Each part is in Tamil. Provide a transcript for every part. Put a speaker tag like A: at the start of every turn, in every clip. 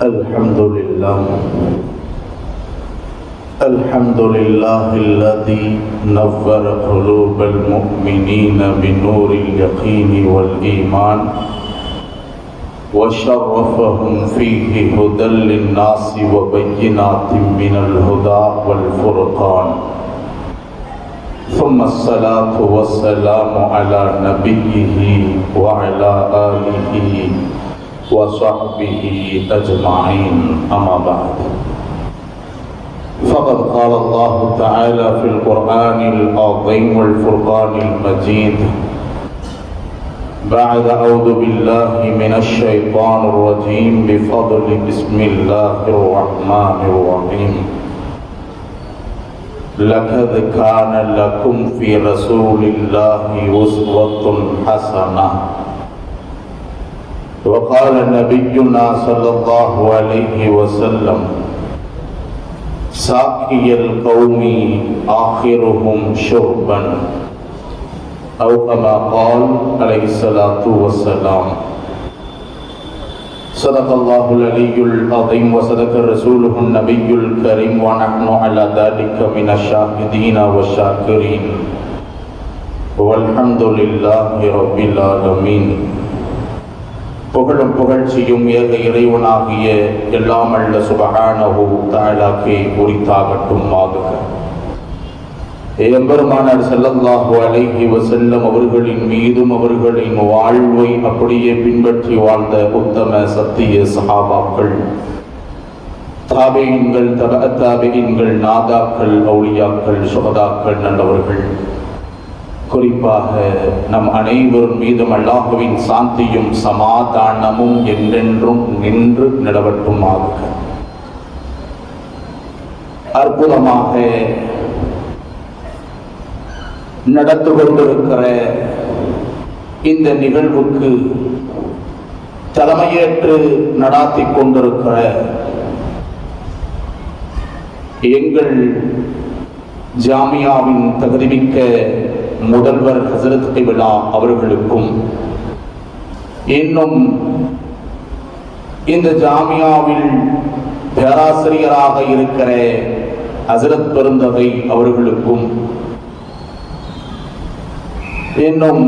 A: الحمد لله الحمد لله الذي نور قلوب المؤمنين بنور اليقين والإيمان وشرفهم فيه هدى للناس وبينات من الهدى والفرقان. ثم الصلاة والسلام على نبيه وعلى آله وصحبه أجمعين أما بعد. فقد قال الله تعالى في القرآن العظيم والفرقان المجيد بعد أعوذ بالله من الشيطان الرجيم بفضل بسم الله الرحمن الرحيم. لقد كان لكم في رسول الله أسوة حسنة. وقال نبينا صلى الله عليه وسلم ساقي القوم آخرهم شربا. أو كما قال عليه الصلاة والسلام صدق الله العلي العظيم وصدق رسوله النبي الكريم ونحن على ذلك من الشاهدين والشاكرين. والحمد لله رب العالمين. புகழும் புகழ்ச்சியும் ஏக இறைவனாகிய எல்லாம் அல்ல சுபகானஹு தாலாக்கே உரித்தாகட்டும் ஆகுக எம்பெருமானார் செல்லல்லாஹு அலைஹி வசல்லம் அவர்களின் மீதும் அவர்களின் வாழ்வை அப்படியே பின்பற்றி வாழ்ந்த உத்தம சத்திய சஹாபாக்கள் தாபேயின்கள் தப நாதாக்கள் அவுளியாக்கள் சுகதாக்கள் நல்லவர்கள். குறிப்பாக நம் அனைவரும் மீதும் அல்லாஹுவின் சாந்தியும் சமாதானமும் என்றென்றும் நின்று நிலவட்டும் அற்புதமாக நடந்து கொண்டிருக்கிற இந்த நிகழ்வுக்கு தலைமையேற்று நடாத்தி கொண்டிருக்கிற எங்கள் ஜாமியாவின் தகுதிமிக்க முதல்வர் ஹசரத் விழா அவர்களுக்கும் இன்னும் இந்த ஜாமியாவில் பேராசிரியராக இருக்கிற ஹசரத் பெருந்தகை அவர்களுக்கும் இன்னும்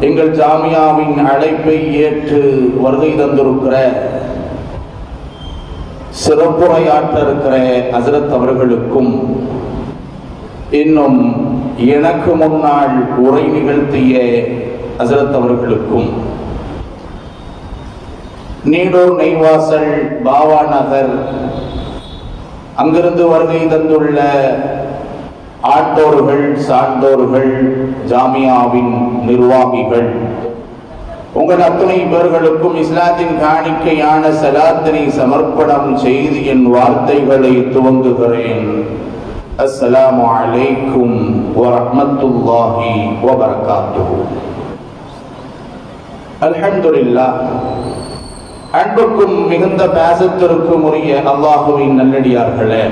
A: எங்கள் ஜாமியாவின் அழைப்பை ஏற்று வருகை தந்திருக்கிற சிறப்புரையாற்ற இருக்கிற ஹசரத் அவர்களுக்கும் இன்னும் எனக்கு முன்னால் உரை நிகழ்த்திய ஹசரத் அவர்களுக்கும் நீடூர் நெய்வாசல் பாவா நகர் அங்கிருந்து வருகை தந்துள்ள ஆட்டோர்கள் சார்ந்தோர்கள் ஜாமியாவின் நிர்வாகிகள் உங்கள் அத்துணை பேர்களுக்கும் இஸ்லாத்தின் காணிக்கையான சலாத்தினை சமர்ப்பணம் செய்து என் வார்த்தைகளை துவங்குகிறேன். السلام عليكم ورحمة الله وبركاته الحمد لله அன்புக்கும் மிகுந்த பேசத்திற்கும் உரிய அல்லாஹுவின் நல்லடியார்களே.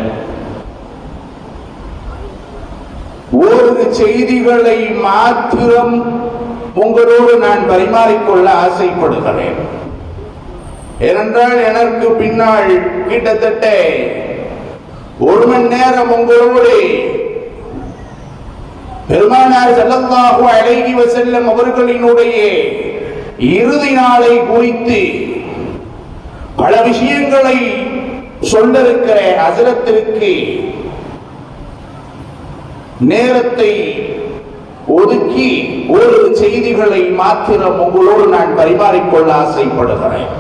A: ஒரு செய்திகளை மாத்திரம் உங்களோடு நான் பரிமாறிக்கொள்ள ஆசைப்படுகிறேன். ஏனென்றால் எனக்கு பின்னால் கிட்டத்தட்ட ஒரு மணி நேரம் உங்களோடு பெருமானார் செல்லல்லாஹு அழகி செல்லும் அவர்களினுடைய இறுதி நாளை குறித்து பல விஷயங்களை சொல்லிருக்கிற அசலத்திற்கு நேரத்தை ஒதுக்கி ஒரு செய்திகளை மாத்திரம் உங்களோடு நான் பரிமாறிக்கொள்ள ஆசைப்படுகிறேன்.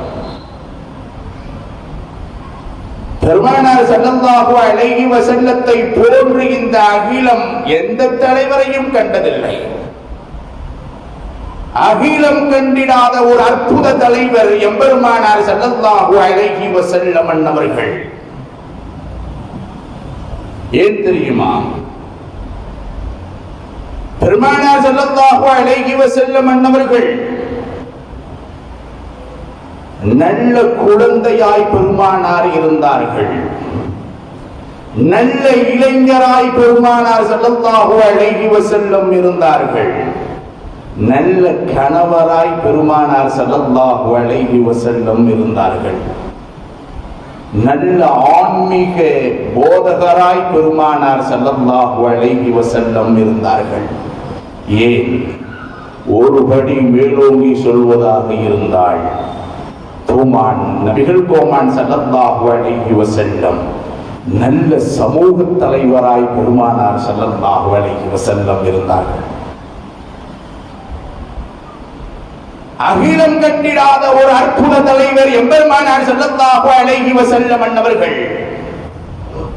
A: பெருமானார் சல்லல்லாஹு அலைஹி வசல்லத்தை போன்று இந்த அகிலம் எந்த தலைவரையும் கண்டதில்லை. அகிலம் கண்டிடாத ஒரு அற்புத தலைவர் எம்பெருமானார் சல்லல்லாஹு அலைஹி வசல்லம் அண்ணவர்கள் ஏன் தெரியுமா? பெருமானார் ஸல்லல்லாஹு அலைஹி வசல்லம் அண்ணவர்கள் நல்ல குழந்தையாய் பெருமானார் இருந்தார்கள். நல்ல இளைஞராய் பெருமானார் ஸல்லல்லாஹு அழகி வசல்லம் இருந்தார்கள். நல்ல கணவராய் பெருமானார் ஸல்லல்லாஹு அழகி வசல்லம் இருந்தார்கள். நல்ல ஆன்மீக போதகராய் பெருமானார் ஸல்லல்லாஹு அழகி வசல்லம் இருந்தார்கள். ஏன்? ஒருபடி மேலோங்கி சொல்வதாக இருந்தாள் கோமான் நபிகள் கோமான் சல்லல்லாஹு அலைஹி வஸல்லம். நல்ல சமூக தலைவராய் பெருமானார் சல்லல்லாஹு அலைஹி வஸல்லம் இருந்தார்கள். அகிலம் கண்டிடாத ஒரு அற்புத தலைவர் எம்பெருமானார் ஸல்லல்லாஹு அலைஹி வஸல்லம் அன்னவர்கள்.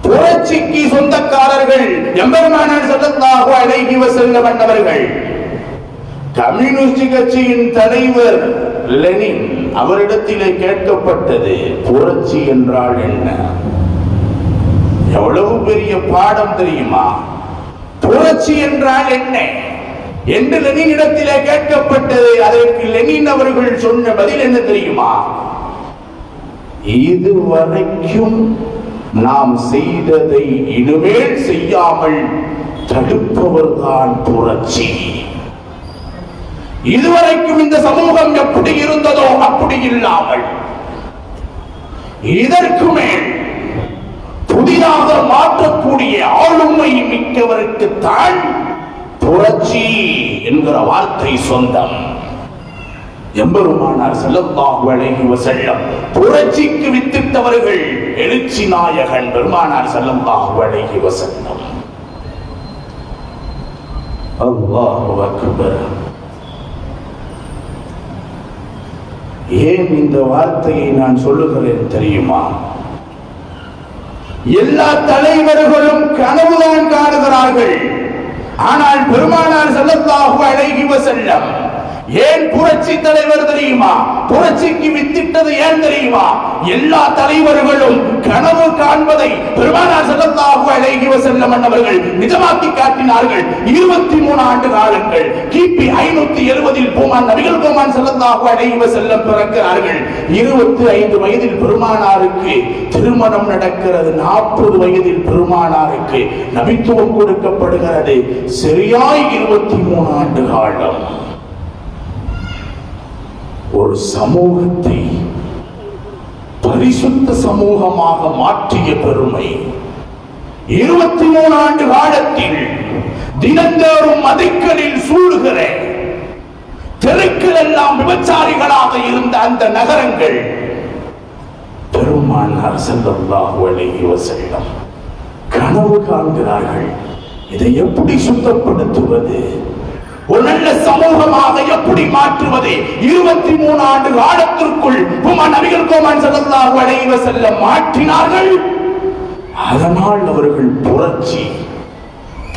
A: புரட்சிக்கு சொந்தக்காரர்கள் எம்பெருமானார் ஸல்லல்லாஹு அலைஹி வஸல்லம் அன்னவர்கள். கம்யூனிஸ்ட் கட்சியின் தலைவர் லெனின் அவரிடத்திலே கேட்கப்பட்டது புரட்சி என்றால் என்ன? எவ்வளவு பெரிய பாடம் தெரியுமா? புரட்சி என்றால் என்ன? என்று லெனினிடத்திலே கேட்கப்பட்டது அதற்கு லெனின் அவர்கள் சொன்ன பதில் என்ன தெரியுமா? இதுவரைக்கும் நாம் செய்ததை இனிமேல் செய்யாமல் தடுப்பவர்தான் புரட்சி. இதுவரைக்கும் இந்த சமூகம் எப்படி இருந்ததோ அப்படி இல்லாமல் இதற்கு மேல் புதிதாக மாற்றக்கூடிய ஆளுமை மிக்கவருக்கு தான் புரட்சி என்கிற வார்த்தை சொந்தம். எம்பெருமானார் ஸல்லல்லாஹு அலைஹி வஸல்லம் புரட்சிக்கு வித்திட்டவர்கள் எழுச்சி நாயகன் பெருமானார் ஸல்லல்லாஹு அலைஹி வஸல்லம். அல்லாஹு அக்பர். ஏன் இந்த வார்த்தையை நான் சொல்லுகிறேன் தெரியுமா? எல்லா தலைவர்களும் கனவுதான் காணுகிறார்கள். ஆனால் பெருமானார் ஸல்லல்லாஹு அலைஹி செல்லம் ஏன் புரட்சி தலைவர் தெரியுமா? புரட்சிக்கு வித்திட்டது ஏன் தெரியுமா? எல்லா தலைவர்களும் கனவு காண்பதை பெருமானார் ஸல்லல்லாஹு அழகி வஸல்லம் அவர்கள் நிஜமாக்கி காட்டினார்கள். 23 ஆண்டு காலங்கள். கிபி ஐநூத்தி எழுபதில் பூமான் நபிகள் பூமான் ஸல்லல்லாஹு அழகி வஸல்லம் பிறக்கிறார்கள். 25 வயதில் பெருமானாருக்கு திருமணம் நடக்கிறது. 40 வயதில் பெருமானாருக்கு நபித்துவம் கொடுக்கப்படுகிறது. சரியாய் 23 ஆண்டு காலம். ஒரு சமூகத்தை பரிசுத்த சமூகமாக மாற்றிய பெருமை. இருபத்தி மூணு ஆண்டு காலத்தில் தினந்தோறும் மதிக்களில் சூழுகிற தெருக்கள் எல்லாம் விபச்சாரிகளாக இருந்த அந்த நகரங்கள் பெருமானார் ஸல்லல்லாஹு அலைஹி வஸல்லம் கனவு காண்கிறார்கள். இதை எப்படி சுத்தப்படுத்துவது? ஒரு நல்ல சமூகமாக எப்படி மாற்றுவது? இருபத்தி மூணு ஆண்டு காலத்திற்குள் உமா நபிகள் கோமான் ஸல்லல்லாஹு அலைஹி செல்ல மாற்றினார்கள். அதனால் அவர்கள் புரட்சி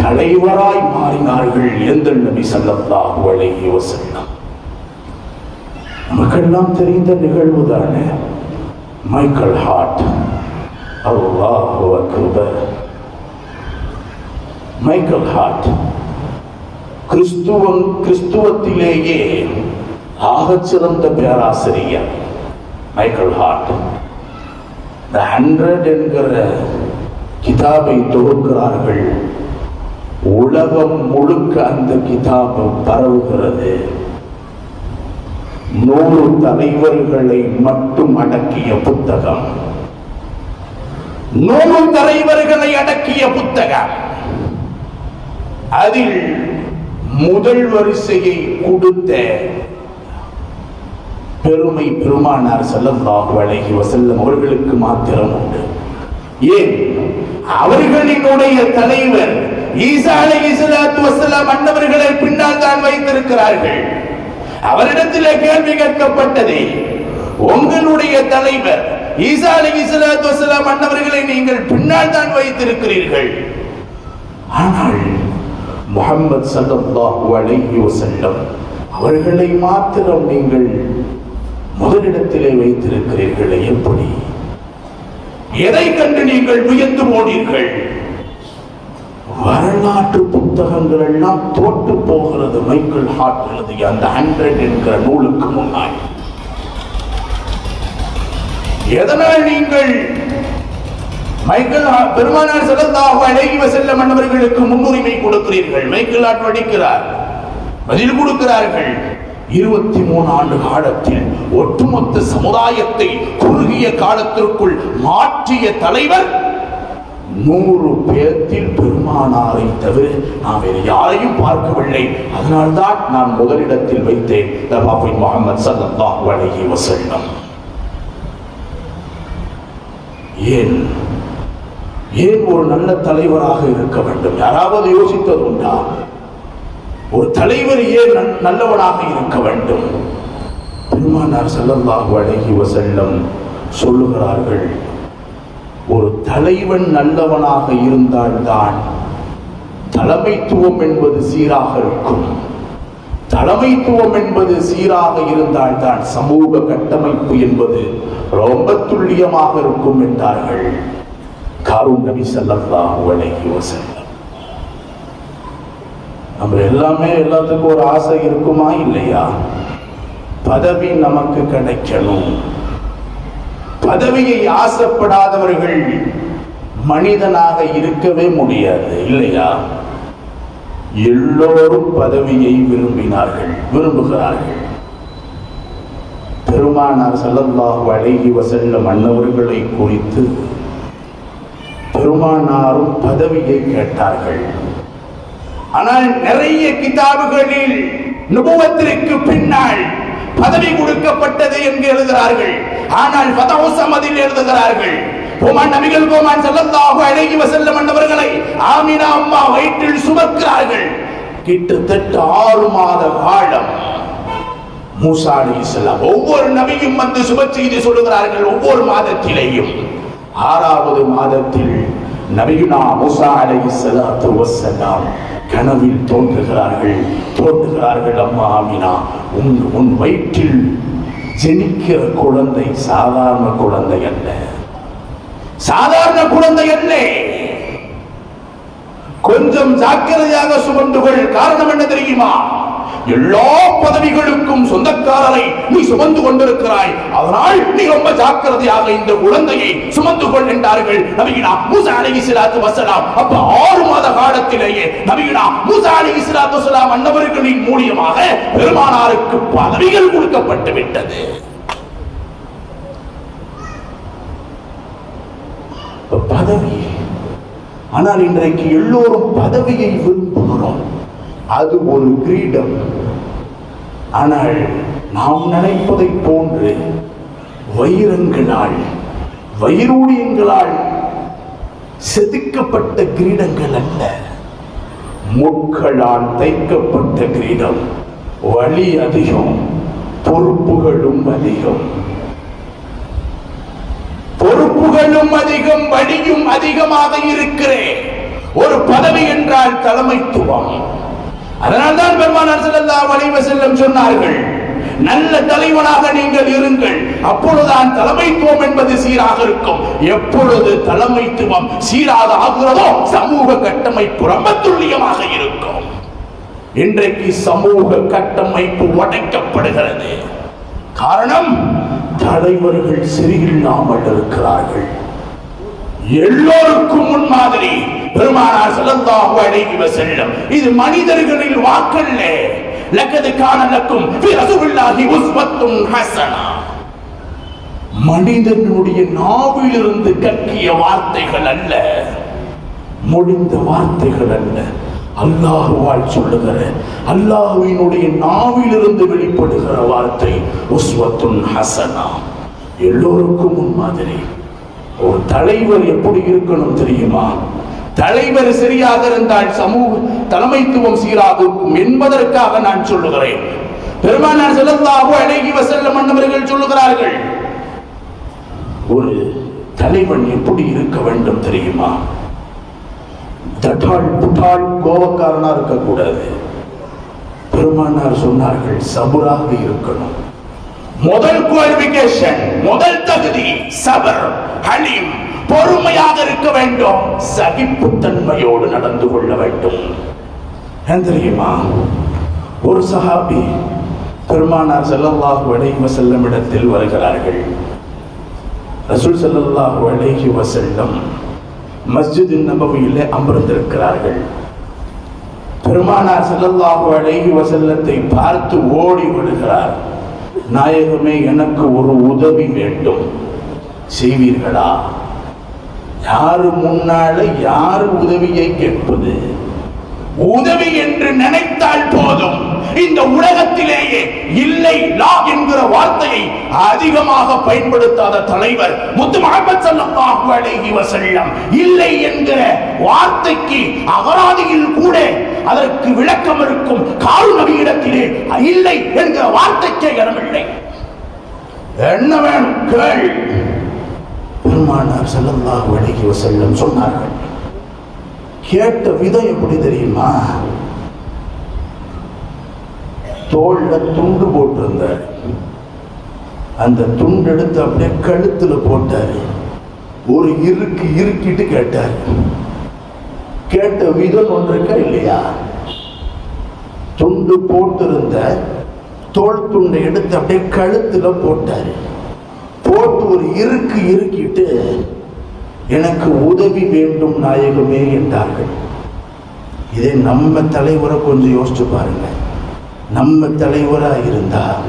A: தலைவராய் மாறினார்கள் எந்த நபி ஸல்லல்லாஹு அலைஹி வஸல்லம். நமக்கெல்லாம் தெரிந்த நிகழ்வு தானே? மைக்கேல் ஹார்ட் அல்லாஹு அக்பர். மைக்கேல் ஹார்ட் கிறிஸ்துவம் கிறிஸ்துவத்திலேயே ஆகச்சிறந்த பேராசிரியர் மைக்கேல் ஹார்ட் ஹண்ட்ரட் என்கிற கிதாபை தொகுக்கிறார்கள். உலகம் முழுக்க அந்த கிதாபு பரவுகிறது. நூறு தலைவர்களை மட்டும் அடக்கிய புத்தகம். நூறு தலைவர்களை அடக்கிய புத்தகம். அதில் முதல் வரிசையை கொடுத்த பெருமை பெருமானார் ஸல்லல்லாஹு அலைஹி வசல்லம் அவர்களுக்கு மாத்திரம் உண்டு. ஏன்? அவர்களினுடைய தலைவர் ஈசா அலைஹிஸ்ஸலாத்து வசலாம் அன்னவர்களை பின்னால் தான் வைத்திருக்கிறார்கள். அவரிடத்திலே கேள்வி கேட்கப்பட்டது உங்களுடைய தலைவர் ஈசா அலைஹிஸ்ஸலாத்து வசலாம் அன்னவர்களை நீங்கள் பின்னால் தான் வைத்திருக்கிறீர்கள். ஆனால் முகம்மது சல்லாஹூ அலைஹி வஸல்லம். அவர்களை மாத்திரம் நீங்கள் முதலிடத்திலே வைத்திருக்கிறீர்களே எப்படி? எதை கண்டு நீங்கள் வியந்து போனீர்கள்? வரலாற்று புத்தகங்கள் எல்லாம் தோட்டு போகிறது மைக்கேல் ஹார்ட் எழுதிய அந்த ஹண்ட்ரட் என்கிற நூலுக்கு முன்னால் எதனால் நீங்கள் மைக்கேல் பெருமானார் ஸல்லல்லாஹு அழகி செல்ல மன்னவர்களுக்கு முன்னுரிமை கொடுக்கிறீர்கள். மைக்கேல் ஆட்டு அடிக்கிறார். பதில் கொடுக்கிறார்கள். இருபத்தி மூணு ஆண்டு காலத்தில் ஒட்டுமொத்த சமுதாயத்தை குறுகிய காலத்திற்குள் மாற்றிய தலைவர் நூறு பேர்த்தில் பெருமானாரை தவிர நான் வேறு யாரையும் பார்க்கவில்லை. அதனால்தான் நான் முதலிடத்தில் வைத்தேன். முகமது சல்லல்லாஹு அலைஹி வசல்லம் ஏன்? ஏன் ஒரு நல்ல தலைவராக இருக்க வேண்டும்? யாராவது யோசித்தது உண்டா? ஒரு தலைவர் ஏன் நல்லவனாக இருக்க வேண்டும்? பெருமானார் ஸல்லல்லாஹு அழகி வசல்லம் சொல்லுகிறார்கள் ஒரு தலைவன் நல்லவனாக இருந்தால்தான் தலைமைத்துவம் என்பது சீராக இருக்கும். தலைமைத்துவம் என்பது சீராக இருந்தால்தான் சமூக கட்டமைப்பு என்பது ரொம்ப துல்லியமாக இருக்கும் என்றார்கள். காரூன் நபி ஸல்லல்லாஹு அலைஹி வசல்லம் நம்ம எல்லாமே எல்லாத்துக்கும் ஒரு ஆசை இருக்குமா இல்லையா? பதவி நமக்கு கிடைக்கணும். பதவியை ஆசைப்படாதவர்கள் மனிதனாக இருக்கவே முடியாது இல்லையா? எல்லோரும் பதவியை விரும்பினார்கள் விரும்புகிறார்கள். பெருமானார் ஸல்லல்லாஹு அழகி வசல்ல மன்னவர்களை குறித்து பெருமானாரும் பதவியை கேட்டார்கள். ஆனால் நிறைய கிதாபுகளில் நுபுவத்திற்கு பின்னால் பதவி கொடுக்கப்பட்டது என்று எழுதுகிறார்கள். ஆனால் ஃபதஹு சமதில் எழுதுகிறார்கள். கோமான் நபிகள் கோமான் செல்லந்தாக அழகி வஸல்லம் என்பவர்களை ஆமினா அம்மா வயிற்றில் சுமக்கிறார்கள். கிட்டத்தட்ட ஆறு மாத காலம் மூசா இஸ்லாம் ஒவ்வொரு நபியும் வந்து சுப செய்தி சொல்லுகிறார்கள் ஒவ்வொரு மாதத்திலேயும். ஆறாவது மாதத்தில் நபியுனா மூசா சலாத்து வசலாம் கனவில் தோன்றுகிறார்கள். தோன்றுகிறார்கள் அம்மா ஆமினா உன் உன் வயிற்றில் ஜெனிக்கிற குழந்தை சாதாரண குழந்தை அல்ல. சாதாரண குழந்தை அல்ல. கொஞ்சம் ஜாக்கிரதையாக சுமந்து கொள். காரணம் என்ன தெரியுமா? எல்லா பதவிகளுக்கும் சொந்தக்காரரை நீ சுமந்து கொண்டிருக்கிறாய். அதனால் நீ ரொம்ப ஜாக்கிரதையாக இந்த குழந்தையை சுமந்து கொள் என்றார்கள் நபியினா மூசா அலி இஸ்லாத்து வசலாம் அப்ப ஆறு மாத காலத்திலேயே நபியினா மூசா அலி இஸ்லாத்து வசலாம் அன்னவர்களின் மூலியமாக பெருமானாருக்கு பதவிகள் கொடுக்கப்பட்டு விட்டது. பதவி ஆனால் இன்றைக்கு எல்லோரும் பதவியை விரும்புகிறோம். அது ஒரு கிரீடம். ஆனால் நாம் நினைப்பதை போன்று வைரங்களால் வைரூடியங்களால் செதுக்கப்பட்ட கிரீடங்கள் அல்ல. முட்களால் தைக்கப்பட்ட கிரீடம். வழி அதிகம் பொறுப்புகளும் அதிகம். பொறுப்புகளும் அதிகம் வழியும் அதிகமாக இருக்கிறேன். ஒரு பதவி என்றால் தலைமைத்துவம். அதனால்தான் பெருமானார் ஸல்லல்லாஹு அலைஹி செல்லம் சொன்னார்கள் நல்ல தலைவனாக நீங்கள் இருங்கள். அப்பொழுதுதான் தலைமைத்துவம் என்பது சீராக இருக்கும். எப்பொழுது தலைமைத்துவம் சீராக ஆகிறதோ சமூக கட்டமைப்பு ரொம்ப துல்லியமாக இருக்கும். இன்றைக்கு சமூக கட்டமைப்பு உடைக்கப்படுகிறது. காரணம் தலைவர்கள் சிறியில்லாமல் இருக்கிறார்கள் எல்லோருக்கும் முன்மாதிரி பெருமானார் செல்லந்தாக அலைஹி செல்லும் இது மனிதர்களில் வாக்கல்ல. லக்கது காணலக்கும் லக்கும் ஃபி ஹசனா உஸ்வத்துன் மனிதனுடைய நாவிலிருந்து கக்கிய வார்த்தைகள் அல்ல முடிந்த வார்த்தைகள் அல்ல. அல்லாஹுவால் சொல்லுகிற அல்லாஹுவினுடைய நாவிலிருந்து வெளிப்படுகிற வார்த்தை உஸ்வத்துன் ஹசனா. எல்லோருக்கும் முன்மாதிரி ஒரு தலைவர் எப்படி இருக்கணும் தெரியுமா? தலைவர் சரியாக இருந்தால் சமூக தலைமைத்துவம் சீராக இருக்கும் என்பதற்காக நான் சொல்லுகிறேன். பெருமானார் ஸல்லல்லாஹு அழகி வசல்ல மன்னவர்கள் சொல்லுகிறார்கள் ஒரு தலைவன் எப்படி இருக்க வேண்டும் தெரியுமா? தட்டாள் புட்டால் கோபக்காரனா இருக்கக்கூடாது. பெருமானார் சொன்னார்கள் சபுராக இருக்கணும். முதல் குவாலிபிகேஷன் முதல் தகுதி சபர் ஹலீம். பொறுமையாக இருக்க வேண்டும். சகிப்புத்தன்மையோடு நடந்து கொள்ள வேண்டும். தெரியுமா? ஒரு சஹாபி பெருமானார் செல்லல்லாஹு அலைஹி வசல்லம் இடத்தில் வருகிறார்கள். ரசூல் செல்லல்லாஹு அலைஹி வசல்லம் மஸ்ஜித் நபவியில் அமர்ந்திருக்கிறார்கள். பெருமானார் ஸல்லல்லாஹு அழகி வசல்லத்தை பார்த்து ஓடி விடுகிறார். நாயகமே எனக்கு ஒரு உதவி வேண்டும். செய்வீர்களா? யாரு முன்னால யாரு உதவியை கேட்பது? உதவி என்று நினைத்தால் போதும். இந்த உலகத்திலேயே இல்லை லா என்கிற வார்த்தையை அதிகமாக பயன்படுத்தாத தலைவர் முத்து முகமது சல்லாஹு அலைஹி வசல்லம் இல்லை என்கிற வார்த்தைக்கு அகராதியில் கூட அதற்கு விளக்கம் இருக்கும் கால் நபியிடத்திலே இல்லை என்கிற வார்த்தைக்கே இடமில்லை. என்ன வேணும்? கேள். பெருமானார் ஸல்லல்லாஹு அலைஹி வசல்லம் சொன்னார்கள். கேட்ட விதம் எப்படி தெரியுமா? தோல்ல துண்டு போட்டிருந்தார். அந்த துண்டு எடுத்து அப்படியே கழுத்துல போட்டார். ஒரு இருக்கு இருக்கிட்டு கேட்டார். கேட்ட விதம் ஒன்று இருக்கா இல்லையா? துண்டு போட்டிருந்த தோல் துண்டை எடுத்து அப்படியே கழுத்துல போட்டார். போட்டு ஒரு இருக்கு இருக்கிட்டு எனக்கு உதவி வேண்டும் நாயகமே என்றார்கள். இதை நம்ம தலைவரை கொஞ்சம் யோசிச்சு பாருங்கள் நம்ம தலைவராக இருந்தால்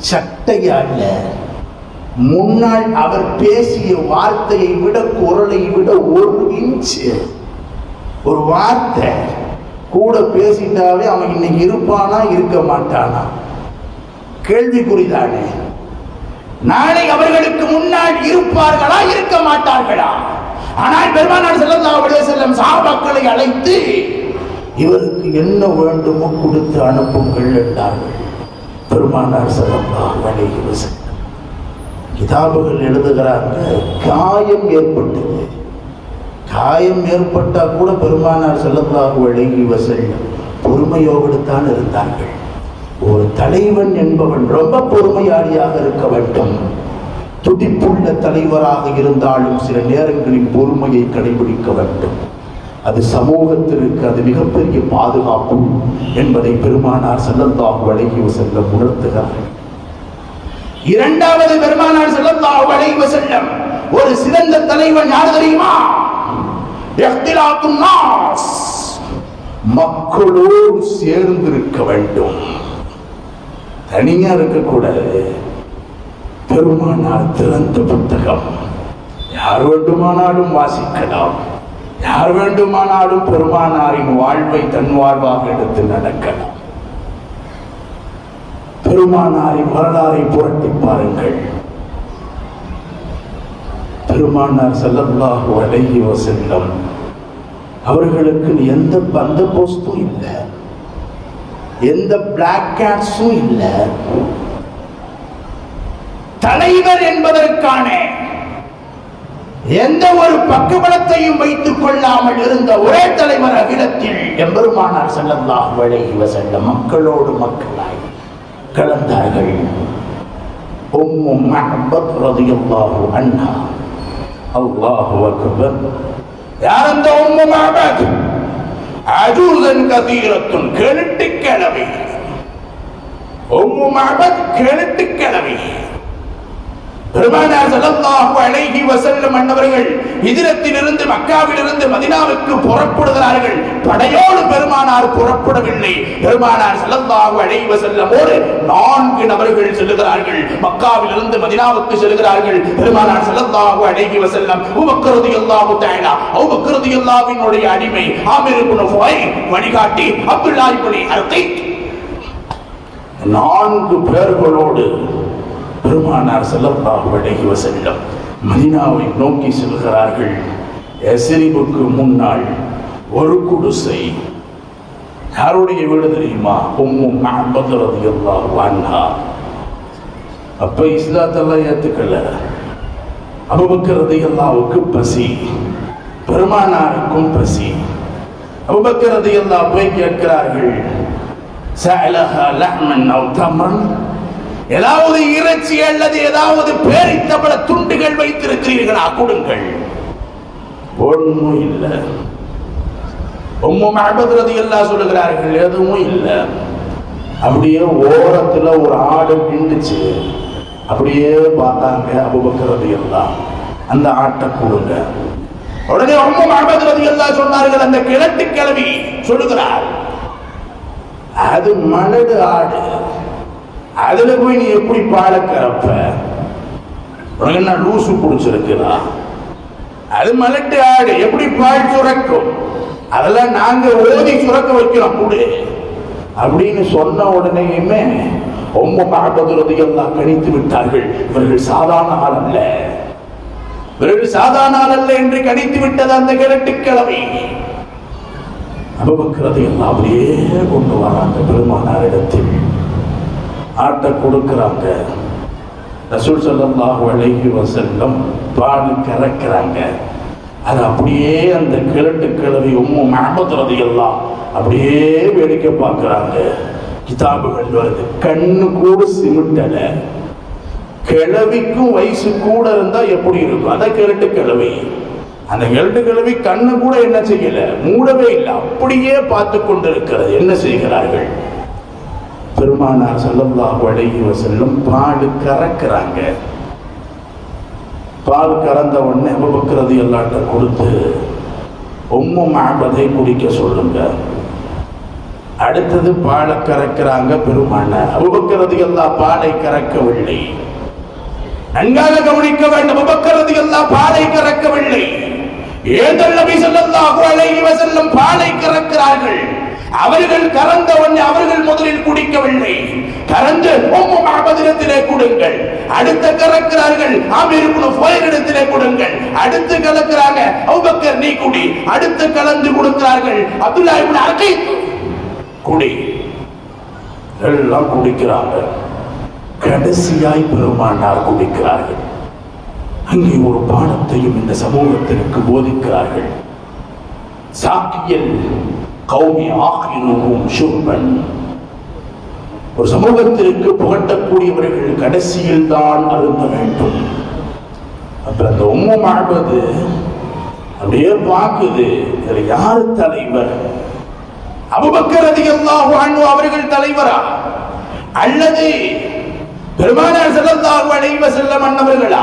A: சட்டையால முன்னால் அவர் பேசிய வார்த்தையை விட குரலை விட ஒரு இன்ச்சு ஒரு வார்த்தை கூட பேசிட்டாவே அவன் இன்னைக்கு இருப்பானா இருக்க மாட்டானா? கேள்விக்குறிதானே. நாளை அவர்களுக்கு முன்னால் இருப்பார்களா இருக்க மாட்டார்களா? ஆனால் பெருமானார் செல்லம் அலைஹி வஸல்லம் சஹாபாக்களை அழைத்து இவருக்கு என்ன வேண்டுமோ கொடுத்து அனுப்புங்கள் என்றார்கள் பெருமானார் சதம்பாக அலைஹி கிதாபுகள் எழுதுகிறாங்க காயம் ஏற்பட்டது. காயம் ஏற்பட்டால் கூட பெருமானார் ஸல்லல்லாஹு வழங்கி வசல் பொறுமையோடு தான் இருந்தார்கள். ஒரு தலைவன் என்பவன் ரொம்ப பொறுமையாளியாக இருக்க வேண்டும். துடிப்புள்ள தலைவராக இருந்தாலும் சில நேரங்களில் பொறுமையை கடைபிடிக்க வேண்டும். அது சமூகத்திற்கு அது மிகப்பெரிய பாதுகாப்பு என்பதை பெருமானார் செல்லந்தாகு வழங்கி செல்ல உணர்த்துகிறார். இரண்டாவது பெருமானார் செல்லந்தாகு வழங்கி செல்லம் ஒரு சிறந்த தலைவன் யார் தெரியுமா? மக்களோடு சேர்ந்திருக்க வேண்டும். தனியா இருக்கக்கூடாது. பெருமானார் திறந்த புத்தகம். யார் வேண்டுமானாலும் வாசிக்கலாம். யார் வேண்டுமானாலும் பெருமானாரின் வாழ்வை தன் வாழ்வாக எடுத்து நடக்கலாம் பெருமானாரின் வரலாறை புரட்டி பாருங்கள். பெருமானார் ஸல்லல்லாஹு அலைஹி வஸல்லம் அவர்களுக்கு எந்த பந்த போஸ்டும் இல்லை. எந்த பிளாக் கேட்ஸும் இல்லை. தலைவர் என்பதற்கான எந்த ஒரு பக்கபலத்தையும் வைத்துக் கொள்ளாமல் இருந்த ஒரே தலைவர் அகிலத்தில் எம்பெருமானார் ஸல்லல்லாஹு அலைஹி செல்ல மக்களோடு மக்களாய் கலந்தார்கள். உம்மு மஹபத் ரலியல்லாஹு அன்ஹா. அல்லாஹு அக்பர். யார் அந்த உம்மு மஹபத்? அஜூசன் கதீரத்துன் கெழுட்டு கிழவி உம்மு மஹபத் கெழுட்டு கிழவி பெருமானார் ஸல்லல்லாஹு அலைஹி வஸல்லம் அன்னவர்கள் ஹிஜ்ரத்திலிருந்து மக்காவிலிருந்து மதினாவுக்கு புறப்படுகிறார்கள். படையோடு பெருமானார் புறப்படவில்லை. பெருமானார் ஸல்லல்லாஹு அலைஹி வஸல்லமோடு நான்கு நபர்கள் செல்லுகிறார்கள். மக்காவிலிருந்து மதினாவுக்கு செல்கிறார்கள் பெருமானார் ஸல்லல்லாஹு அலைஹி வஸல்லம் அபூபக்கர் ரலியல்லாஹு தஆலா அபூபக்கர் ரலியல்லாஹுவினுடைய அடிமை ஆமிர் இப்னு ஃபுஹை வழிகாட்டி அப்துல்லாஹ் இப்னு நான்கு பேர்களோடு பெருமானார் ஸல்லல்லாஹு அலைஹி வஸல்லம் மதினாவை நோக்கி செல்கிறார்கள். எசரிபுக்கு முன்னால் ஒரு குடிசை. யாருடைய வீடு தெரியுமா? உம்மு மஹபத் ரலியல்லாஹு அன்ஹா. அப்ப இஸ்லாத்தெல்லாம் ஏத்துக்கல. அபுபக்கர் எல்லாவுக்கு பசி. பெருமானாருக்கும் பசி. அபுபக்கர் ரலியல்லாஹு போய் கேட்கிறார்கள். சஅலஹா லஹ்மன் அவ் தம்ரன். ஏதாவது இறைச்சி அல்லது ஏதாவது பேரித்தபல துண்டுகள் வைத்திருக்கிறீர்களா? கொடுங்கள். ஒன்றும் இல்லை. உம்மு மஹபத் எல்லாம் சொல்லுகிறார்கள் எதுவும் இல்லை. அப்படியே ஓரத்துல ஒரு ஆடு நின்றுச்சு அப்படியே பார்த்தாங்க அபுபக்கரது எல்லாம் அந்த ஆட்டை கொடுங்க. உடனே உம்மு மஹபத் எல்லாம் சொன்னார்கள் அந்த கிழட்டு கிழவி சொல்லுகிறார் அது மனது ஆடு. அதுல போய் நீ எப்படி பாலை கறப்ப? உனக்கு என்ன லூசு பிடிச்சிருக்குதா? அது மலட்டு ஆடு. எப்படி பால் சுரக்கும்? அதெல்லாம் நாங்க ஓதி சுரக்க வைக்கிறோம் கூடு. அப்படின்னு சொன்ன உடனேயுமே ரொம்ப மகபதுரதி எல்லாம் கணித்து விட்டார்கள். இவர்கள் சாதாரண ஆள் அல்ல. இவர்கள் சாதாரண ஆள் அல்ல என்று கணித்து விட்டது அந்த கிழட்டு கிழமை அபபக்ரதை எல்லாம் அப்படியே கொண்டு வராங்க பெருமானார் இடத்தில் ஆட்டை கொடுக்கிறாங்க. ரசூல் ஸல்லல்லாஹு அலைஹி வசல்லம் பாடு கறக்கிறாங்க அது அப்படியே அந்த கிழட்டு கிழவி உம்மு மேம்பத்துறது எல்லாம் அப்படியே வேடிக்கை பார்க்குறாங்க. கிதாபுகள் வருது. கண்ணு கூட சிமிட்டல. கிழவிக்கும் வயசு கூட இருந்தால் எப்படி இருக்கும்? அதான் கிழட்டு கிழவி. அந்த கிழட்டு கிழவி கண்ணு கூட என்ன செய்யல? மூடவே இல்லை. அப்படியே பார்த்து கொண்டிருக்கிறது. என்ன செய்கிறார்கள்? பெருமானார் ஸல்லல்லாஹு அழகி செல்லும் பால் கறக்கிறாங்க. பால் கறந்த உடனே அபுபக்கரது எல்லாட்ட கொடுத்து உம்மு மாபதை குடிக்க சொல்லுங்க. அடுத்தது பாலை கறக்கிறாங்க பெருமான அபுபக்கரது எல்லாம் பாலை கறக்கவில்லை. நன்காக கவனிக்க வேண்டும். அபுபக்கரது எல்லாம் பாலை கறக்கவில்லை. ஏதல் நபி ஸல்லல்லாஹு அலைஹி வஸல்லம் பாலை கறக்கிறார்கள்? அவர்கள் கறந்த அவர்கள் முதலில் குடிக்கவில்லை. கறந்து மாபதிரத்திலே கொடுங்கள். அடுத்து கறக்கிறார்கள் ஆமீர் இப்னு கொடுங்கள். அடுத்து கலக்கிறாங்க அவுபக்கர் நீ குடி. அடுத்து கலந்து கொடுக்கிறார்கள் அப்துல்லா இப்னு அரக்கை குடி. எல்லாம் குடிக்கிறாங்க கடைசியாய் பெருமானார் குடிக்கிறார்கள். அங்கே ஒரு பாடத்தையும் இந்த சமூகத்திற்கு போதிக்கிறார்கள். சாக்கியல் கௌமி ஆகிரும் சுர்பன் ஒரு சமூகத்திற்கு புகட்டக்கூடியவர்கள் கடைசியில் தான் அருந்த வேண்டும். அப்புறம் அந்த உம்மம் ஆழ்வது அப்படியே பார்க்குது இதுல யார் தலைவர்? அபுபக்கர் அதிகமாக வாழ்வு அவர்கள் தலைவரா? அல்லது பெருமானார் செல்லந்தார் அலைஹி செல்ல மன்னவர்களா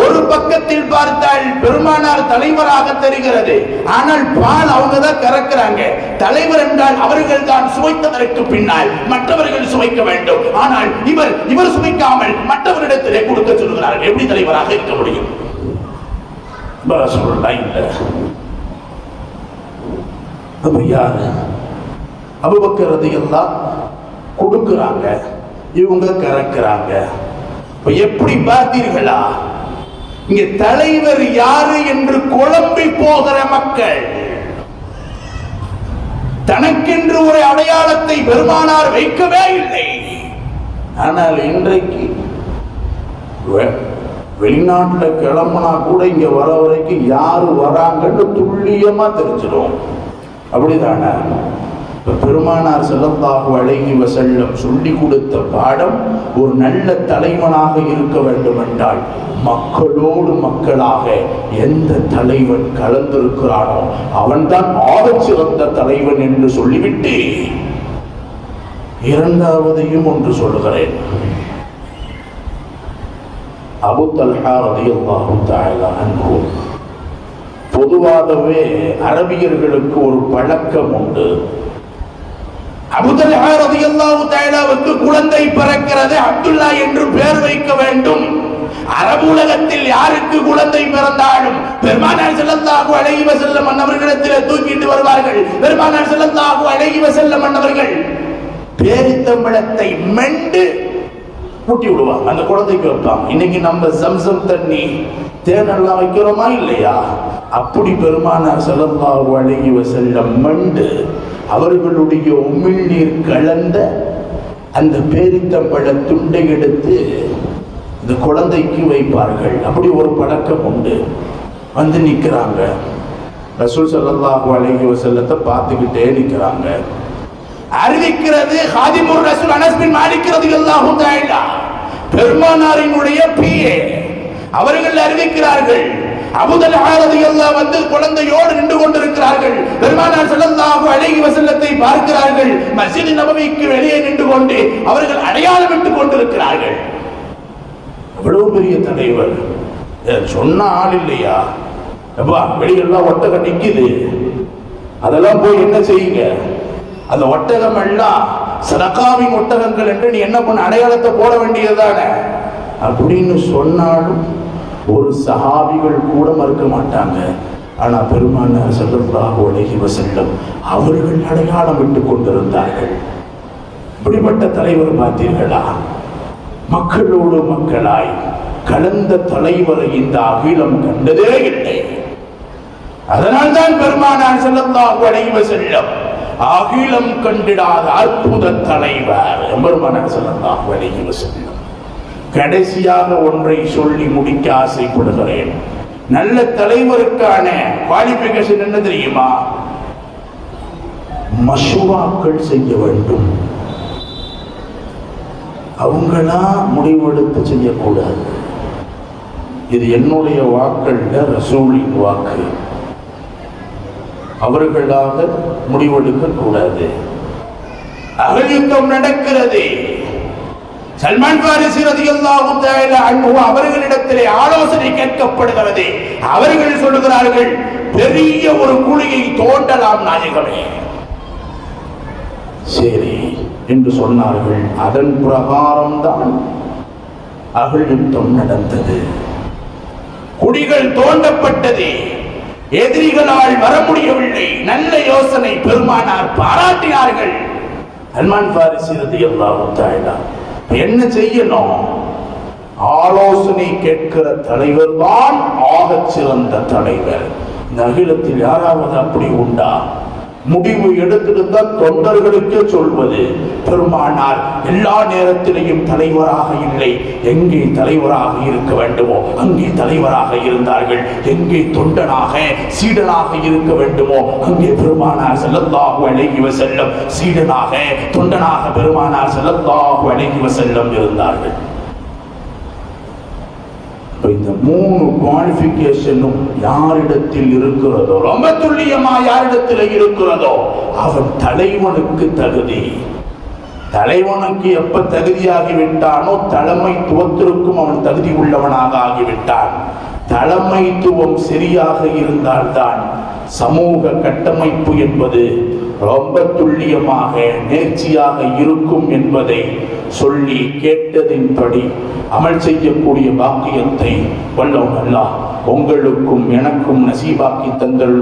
A: ஒரு பக்கத்தில் பார்த்தால் பெருமானார் தலைவராக தெரிகிறது. ஆனால் பால் அவங்க தான் கறக்கிறாங்க. தலைவர் என்றால் அவர்கள் தான் சுவைத்ததற்கு பின்னால் மற்றவர்கள் சுவைக்க வேண்டும். ஆனால் இவர் இவர் சுவைக்காமல் மற்றவரிடத்திலே கொடுக்க சொல்கிறார்கள் எப்படி தலைவராக இருக்க முடியும்? ரசூலுல்லா அப்ப யாரு? அபுபக்கரது எல்லாம் கொடுக்குறாங்க. இவங்க கறக்கிறாங்க. எப்படி பார்த்தீர்களா? இங்க தலைவர் யாரு என்று குழம்பி போகிற மக்கள்? தனக்கென்று ஒரு அடையாளத்தை பெருமானார் வைக்கவே இல்லை. ஆனால் இன்றைக்கு வெ- வெளிநாட்டுல கிளம்புனா கூட இங்க வர வரைக்கும் யாரு வராங்கன்னு துல்லியமா தெரிஞ்சிடும். அப்படிதானே? இப்போ பெருமானார் ஸல்லல்லாஹு அலைஹி வசல்லம் சொல்லி கொடுத்த பாடம் ஒரு நல்ல தலைவனாக இருக்க வேண்டும் என்றால் மக்களோடு மக்களாக எந்த தலைவன் கலந்திருக்கிறானோ அவன்தான் ஆகச்சிறந்த தலைவன் என்று சொல்லிவிட்டு இரண்டாவதையும் ஒன்று சொல்லுகிறேன். அபு தல்ஹா ரலியல்லாஹு தஆலா அன்ஹு. பொதுவாகவே அரபியர்களுக்கு ஒரு பழக்கம் உண்டு. அபுதல்ஹா ரலியல்லாஹு தஆலாவுக்கு குழந்தை பிறக்கிறது அப்துல்லா என்று பெயர் வைக்க வேண்டும். அரபு உலகத்தில் யாருக்கு குழந்தை பிறந்தாலும் பெருமானார் செல்லந்தாகு அழகிவ வஸல்லம் அன்னவர்களிடத்திலே தூக்கிட்டு வருவார்கள். பெருமானார் செல்லந்தாகு அழகிவ வஸல்லம் அன்னவர்கள் பேரித்தமிழத்தை மெண்டு ஊட்டி விடுவாங்க. அந்த குழந்தைக்கு வைப்பாங்க. இன்னைக்கு நம்ம சம்சம் தண்ணி தேனெல்லாம் வைக்கிறோமா இல்லையா? அப்படி பெருமானார் செல்லந்தாகு அழகிவ வஸல்லம் மெண்டு அவர்களுடைய உமிழ்நீர் கலந்த அந்த பேரித்தம்பழ துண்டை எடுத்து இந்த குழந்தைக்கு வைப்பார்கள். அப்படி ஒரு பழக்கம் உண்டு. வந்து நிற்கிறாங்க. ரசூல் சல்லாஹு அலஹி வசல்லத்தை பார்த்துக்கிட்டே நிற்கிறாங்க. அறிவிக்கிறது ஹாதிமுர் ரசூல் அனஸ்பின் பின் எல்லாம் ரலியல்லாஹு பெருமானாரினுடைய பிஏ. அவர்கள் அறிவிக்கிறார்கள். அபுதல் எல்லாம் வந்து குழந்தையோடு நின்று கொண்டிருக்கிறார்கள். பெருமானார் ஸல்லல்லாஹு அழகி வஸல்லத்தை பார்க்கிறார்கள். மசிதி நபவிக்கு வெளியே நின்று கொண்டு அவர்கள் அடையாளமிட்டுக் கொண்டிருக்கிறார்கள். அவ்வளவு பெரிய தலைவர். சொன்ன ஆள் இல்லையா? எப்பா வெளியெல்லாம் ஒட்டகம் நிக்குது. அதெல்லாம் போய் என்ன செய்யுங்க? அந்த ஒட்டகம் எல்லாம் சதகாவின் ஒட்டகங்கள் என்று நீ என்ன பண்ண அடையாளத்தை போட வேண்டியதுதானே? அப்படின்னு சொன்னாலும் ஒரு சஹாபிகள் கூட மறுக்க மாட்டாங்க. ஆனால் பெருமானார் ஸல்லல்லாஹு உலகி வசல்லம் அவர்கள் அடையாளம் விட்டு கொண்டிருந்தார்கள். இப்படிப்பட்ட தலைவர் பார்த்தீர்களா? மக்களோடு மக்களாய் கலந்த தலைவரை இந்த அகிலம் கண்டதே இல்லை. அதனால்தான் பெருமானார் ஸல்லல்லாஹு அலைஹி செல்லம் அகிலம் கண்டிடாத அற்புத தலைவர். பெருமானார் ஸல்லல்லாஹு அலைஹி செல்லம் கடைசியாக ஒன்றை சொல்லி முடிக்க ஆசைப்படுகிறேன். நல்ல தலைவருக்கான குவாலிபிகேஷன் என்ன தெரியுமா? மஷூராக்கள் செய்ய வேண்டும். அவங்களா முடிவெடுத்து செய்யக்கூடாது. இது என்னுடைய வாக்கல்ல ரசூலின் வாக்கு. அவர்களாக முடிவெடுக்க கூடாது அகலியுத்தம் நடக்கிறது. சல்மான் பாரிசி ரதியல்லாஹு தஆலா அன்ஹு அவர்களிடத்திலே ஆலோசனை கேட்கப்படுகிறது. அவர்கள் சொல்லுகிறார்கள் பெரிய ஒரு குழியை தோண்டலாம் நாயகமே. சரி என்று சொன்னார்கள். அதன் பிரகாரம் தான் அகழ்யுத்தம் நடந்தது. குடிகள் தோண்டப்பட்டது. எதிரிகளால் வர முடியவில்லை. நல்ல யோசனை பெருமானார் பாராட்டினார்கள். சல்மான் பாரிசி ரதியல்லாஹு தஆலா இப்ப என்ன செய்யணும்? ஆலோசனை கேட்கிற தலைவர் தான் ஆகச் சிறந்த தலைவர். இந்த அகிலத்தில் யாராவது அப்படி உண்டா? முடிவு எடுத்திருந்த தொண்டர்களுக்கே சொல்வது பெருமானார் எல்லா நேரத்திலையும் தலைவராக இல்லை. எங்கே தலைவராக இருக்க வேண்டுமோ அங்கே தலைவராக இருந்தார்கள். எங்கே தொண்டனாக சீடனாக இருக்க வேண்டுமோ அங்கே பெருமானார் ஸல்லல்லாஹு அழகிவ செல்லம் சீடனாக தொண்டனாக பெருமானார் ஸல்லல்லாஹு அழகிவ செல்லம் இருந்தார்கள். இந்த மூணு குவாலிபிகேஷனும் யாரிடத்தில் இருக்கிறதோ ரொம்ப துல்லியமா யாரிடத்தில் இருக்கிறதோ அவன் தலைவனுக்கு தகுதி. தலைவனுக்கு எப்ப தகுதியாகி விட்டானோ தலைமைத்துவத்திற்கும் அவன் தகுதி உள்ளவனாக ஆகிவிட்டான். தலைமைத்துவம் சரியாக இருந்தால்தான் சமூக கட்டமைப்பு என்பது ரொம்ப துல்லியமாக நேர்ச்சியாக இருக்கும் என்பதை சொல்லி கேட்டதின்படி அமல் செய்யக்கூடிய பாக்கியத்தை வல்லவன் அல்லாஹ் உங்களுக்கும் எனக்கும் நசீபாக்கி தந்தல்